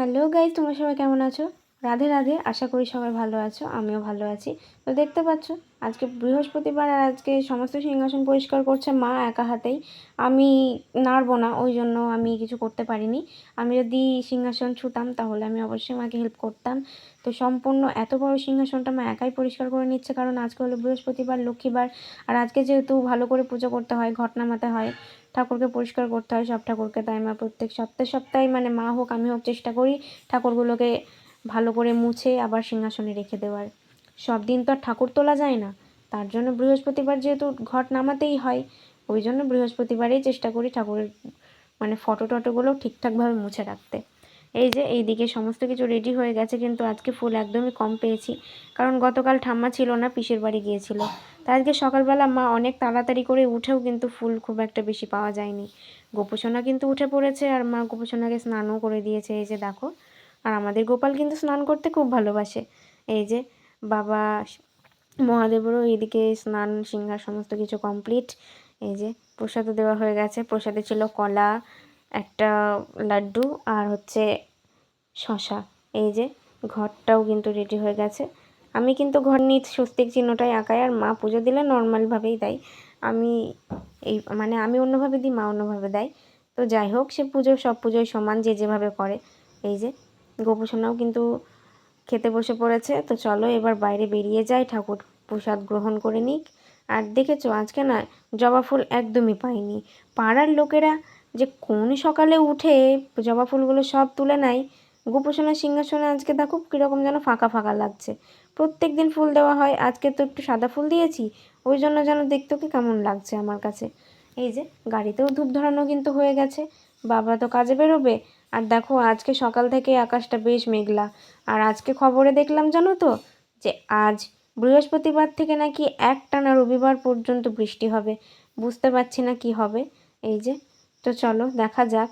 Hello guys তোমরা সবাই কেমন আছো? রাধে রাধে, আশা করি সবাই ভালো আছো, আমিও ভালো আছি। তো দেখতে পাচ্ছ, আজকে বৃহস্পতিবার আর আজকে সমস্ত সিংহাসন পরিষ্কার করছে মা একা হাতেই। আমি নাড়বো না, ওই জন্য আমি কিছু করতে পারিনি। আমি যদি সিংহাসন ছুতাম, তাহলে আমি অবশ্যই মাকে হেল্প করতাম। তো সম্পূর্ণ এত বড় সিংহাসনটা মা একাই পরিষ্কার করে নিচ্ছে, কারণ আজকে হলো বৃহস্পতিবার, লক্ষ্মীবার। আর আজকে যেহেতু ভালো করে পুজো করতে হয় ঘট নামাতে হয় ঠাকুরকে পরিষ্কার করতে হয়, সব ঠাকুরকে তাই মা প্রত্যেক সপ্তাহে সপ্তাহে মানে মা হোক, আমি হোক চেষ্টা করি ঠাকুরগুলোকে ভালো করে মুছে আবার সিংহাসনে রেখে দেওয়ার। সব দিন তো আর ঠাকুর তোলা যায় না, তার জন্য বৃহস্পতিবার যেহেতু ঘট নামাতেই হয়, ওই জন্য বৃহস্পতিবারেই চেষ্টা করি ঠাকুরের মানে ফটো টটোগুলো ঠিকঠাকভাবে মুছে রাখতে। এই যে এইদিকে সমস্ত কিছু রেডি হয়ে গেছে, কিন্তু আজকে ফুল একদমই কম পেয়েছি। কারণ গতকাল ঠাম্মা ছিল না, পিসের বাড়ি গিয়েছিল। তাই আজকে সকালবেলা মা অনেক তাড়াতাড়ি করে উঠেও কিন্তু ফুল খুব একটা বেশি পাওয়া যায়নি। গোপোষণা কিন্তু উঠে পড়েছে আর মা গোপোষণাকে স্নানও করে দিয়েছে। এই যে দেখো, আর আমাদের গোপাল কিন্তু স্নান করতে খুব ভালোবাসে। এই যে বাবা মহাদেবেরও এইদিকে স্নান সিংহার সমস্ত কিছু কমপ্লিট এই যে প্রসাদও দেওয়া হয়ে গেছে। প্রসাদে ছিল কলা একটা লাড্ডু আর হচ্ছে শশা এই যে ঘরটাও কিন্তু রেডি হয়ে গেছে। আমি কিন্তু ঘর নিয়ে স্বস্তিক চিহ্নটাই আঁকাই আর মা পুজো দিলে নর্মালভাবেই দেয়। আমি এই মানে আমি অন্যভাবে দিই, মা অন্যভাবে দেয়। তো যাই হোক, সে পুজো সব পুজোয় সমান যে যেভাবে করে। এই যে গোপোষণাও কিন্তু খেতে বসে পড়েছে। তো চলো এবার বাইরে বেরিয়ে যাই, ঠাকুর প্রসাদ গ্রহণ করে নিক। আর দেখেছ, আজকে না জবা ফুল একদমই পাইনি। পাড়ার লোকেরা যে কোন সকালে উঠে জবা ফুলগুলো সব তুলে নেয়। গোপোষণা সিংহাসনে আজকে দেখো কীরকম যেন ফাঁকা ফাঁকা লাগছে। প্রত্যেক দিন ফুল দেওয়া হয়, আজকে তো একটু সাদা ফুল দিয়েছি, ওই জন্য যেন দেখতে কি কেমন লাগছে আমার কাছে। এই যে, গাড়িতেও ধূপ ধরানো কিন্তু হয়ে গেছে, বাবা তো কাজে বেরোবে। আর দেখো আজকে সকাল থেকে আকাশটা বেশ মেঘলা। আর আজকে খবরে দেখলাম জানো তো, যে আজ বৃহস্পতিবার থেকে নাকি একটানা রবিবার পর্যন্ত বৃষ্টি হবে। বুঝতে পারছি না কি হবে। এই যে তো চলো, দেখা যাক।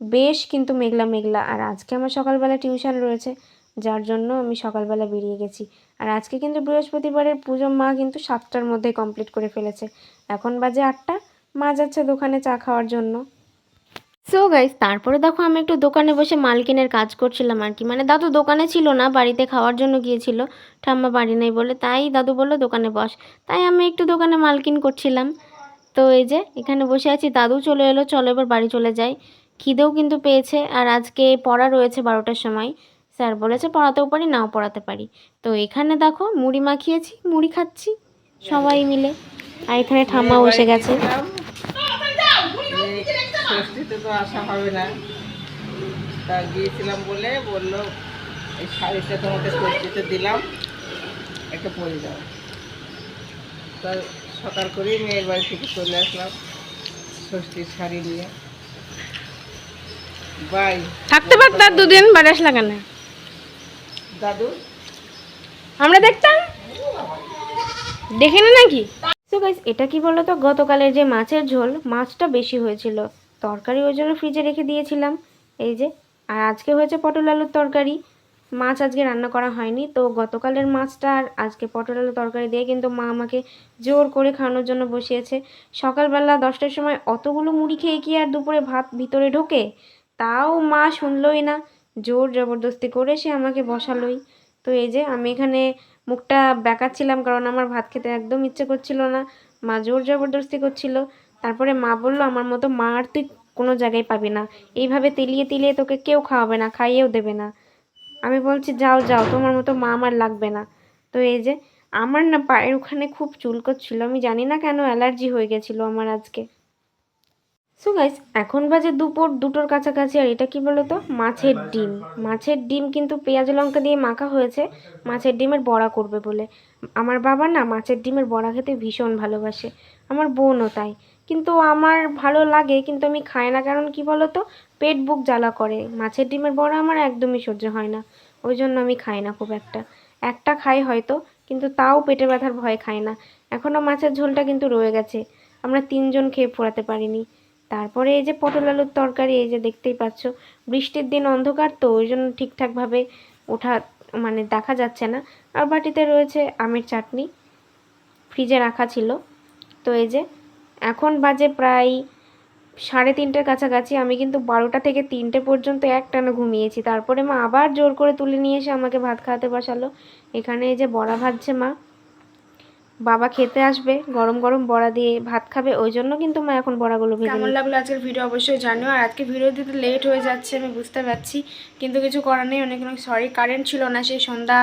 বেশ কিন্তু মেঘলা মেঘলা। আর আজকে আমার সকালবেলা টিউশন রয়েছে, যার জন্য আমি সকালবেলা বেরিয়ে গেছি। আর আজকে কিন্তু বৃহস্পতিবারের পুজো মা কিন্তু সাতটার মধ্যে কমপ্লিট করে ফেলেছে। এখন বাজে আটটা, মা যাচ্ছে দোকানে চা খাওয়ার জন্য। সো গাইস তারপরে দেখো আমি একটু দোকানে বসে মালকিনের কাজ করছিলাম আর কি। মানে দাদু দোকানে ছিল না, বাড়িতে খাওয়ার জন্য গিয়েছিল। ঠাম্মা বাড়ি নেই বলে, তাই দাদু বলল দোকানে বস। তাই আমি একটু দোকানে মালকিন করছিলাম। তো এই যে এখানে বসে আছি। দাদু চলে এলো চলো এবার বাড়ি চলে যাই। খিদেও কিন্তু পেয়েছে আর আজকে পড়া রয়েছে বারোটার সময়। স্যার বলেছে পড়াতেও পারি নাও পড়াতে পারি। তো এখানে দেখো মুড়ি মাখিয়েছি মুড়ি খাচ্ছি সবাই মিলে। আর এখানে ঠাম্মা বসে গেছে। ষষ্ঠীতে তো আসা হবে না। তা গিয়েছিলাম বলে বলল এই শাড়িটা তোমাকে ষষ্ঠীতে দিলাম একটা পরে যাও তা সকাল করেই মেয়ের বাড়ি থেকে চলে আসলাম ষষ্ঠীর শাড়ি নিয়ে। বাই। থাকতে পারতাম দুদিন বাড়ি আসলা কেন? দাদু? আমরা দেখতাম। দেখে না নাকি? সো গাইস এটা কি বলো তো গতকালের যে মাছের ঝোল মাছটা বেশি হয়েছিল। তরকারি ওই জন্য ফ্রিজে রেখে দিয়েছিলাম। এই যে আর আজকে হয়েছে পটল আলুর তরকারি। মাছ আজকে রান্না করা হয়নি। তো গতকালের মাছটা আর আজকে পটল আলু তরকারি দিয়ে কিন্তু মা আমাকে জোর করে খাওয়ানোর জন্য বসিয়েছে। সকালবেলা দশটার সময় অতগুলো মুড়ি খেয়ে কি আর দুপুরে ভাত ভিতরে ঢোকে? তাও মা শুনলই না। জোর জবরদস্তি করে সে আমাকে বসালোই। তো এই যে আমি এখানে মুখটা বেঁকাচ্ছিলাম কারণ আমার ভাত খেতে একদম ইচ্ছে করছিল না। মা জোর জবরদস্তি করছিল। তারপরে মা বলল, আমার মতো মা আর তুই কোনো জায়গায় পাবি না। এইভাবে তেলিয়ে তেলিয়ে তোকে কেউ খাওয়াবে না, খাইয়েও দেবে না। আমি বলছি, যাও যাও, তোমার মতো মা আমার লাগবে না। তো এই যে আমার না পায়ের ওখানে খুব চুলকোচ্ছিল আমি জানি না কেন অ্যালার্জি হয়ে গেছিল আমার আজকে। সো গাইস এখন বাজে দুপুর, দুটোর কাছাকাছি, আর এটা কি বলো তো মাছের ডিম। মাছের ডিম কিন্তু পেঁয়াজ লঙ্কা দিয়ে মাখা হয়েছে। মাছের ডিমের বড়া করবে বলে। আমার বাবা না মাছের ডিমের বড়া খেতে ভীষণ ভালোবাসে। আমার বোনও তাই। কিন্তু আমার ভালো লাগে, কিন্তু আমি খাই না। কারণ কি বলো তো পেট বুক জ্বালা করে। মাছের ডিমের বড়া আমার একদমই সহ্য হয় না। ওই জন্য আমি খাই না খুব একটা। একটা খাই হয়তো, কিন্তু তাও পেটে ব্যথার ভয় খাই না। এখনও মাছের ঝোলটা কিন্তু রয়ে গেছে। আমরা তিনজন খেয়ে পোড়াতে পারিনি। তারপরে এই যে পটল আলুর তরকারি, এই যে দেখতেই পাচ্ছ, বৃষ্টির দিন অন্ধকার তো, ওই জন্য ঠিকঠাকভাবে ওঠা মানে দেখা যাচ্ছে না। আর বাটিতে রয়েছে আমের চাটনি। ফ্রিজে রাখা ছিল। তো এই যে এখন বাজে প্রায় সাড়ে তিনটের কাছাকাছি। আমি কিন্তু বারোটা থেকে তিনটে পর্যন্ত একটানা ঘুমিয়েছি। তারপরে মা আবার জোর করে তুলে নিয়ে এসে আমাকে ভাত খাওয়াতে বসালো। এখানে এই যে বড়া ভাজছে মা বাবা খেতে আসবে গরম গরম বড়া দিয়ে ভাত খাবে। ওই জন্য কিন্তু মা এখন বড়াগুলো ভেজে কেমন লাগল আজকের ভিডিও অবশ্যই জানিও। আর আজকে ভিডিও দিতে লেট হয়ে যাচ্ছে আমি বুঝতে পারছি। কিন্তু কিছু করার নেই অনেক অনেক সরি কারেন্ট ছিল না সেই সন্ধ্যা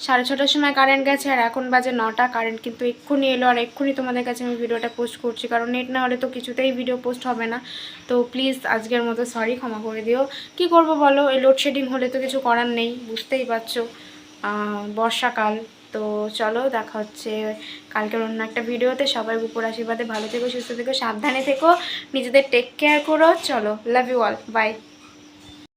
সাড়ে ছটার সময় কারেন্ট গেছে আর এখন বাজে নটা কারেন্ট কিন্তু এক্ষুনি এলো আর এক্ষুনি তোমাদের কাছে আমি ভিডিওটা পোস্ট করছি। কারণ নেট না হলে তো কিছুতেই ভিডিও পোস্ট হবে না। তো প্লিজ আজকের মতো সরি ক্ষমা করে দিও। কি করব বলো? এই লোডশেডিং হলে তো কিছু করার নেই, বুঝতেই পারছ। বর্ষাকাল। তো চলো, দেখা হচ্ছে কালকের অন্য একটা ভিডিওতে। সবাই উপর আশীর্বাদে ভালো থেকো, সুস্থ থেকো, সাবধানে থেকো। নিজেদের টেক কেয়ার করো। চলো লাভ ইউ অল বাই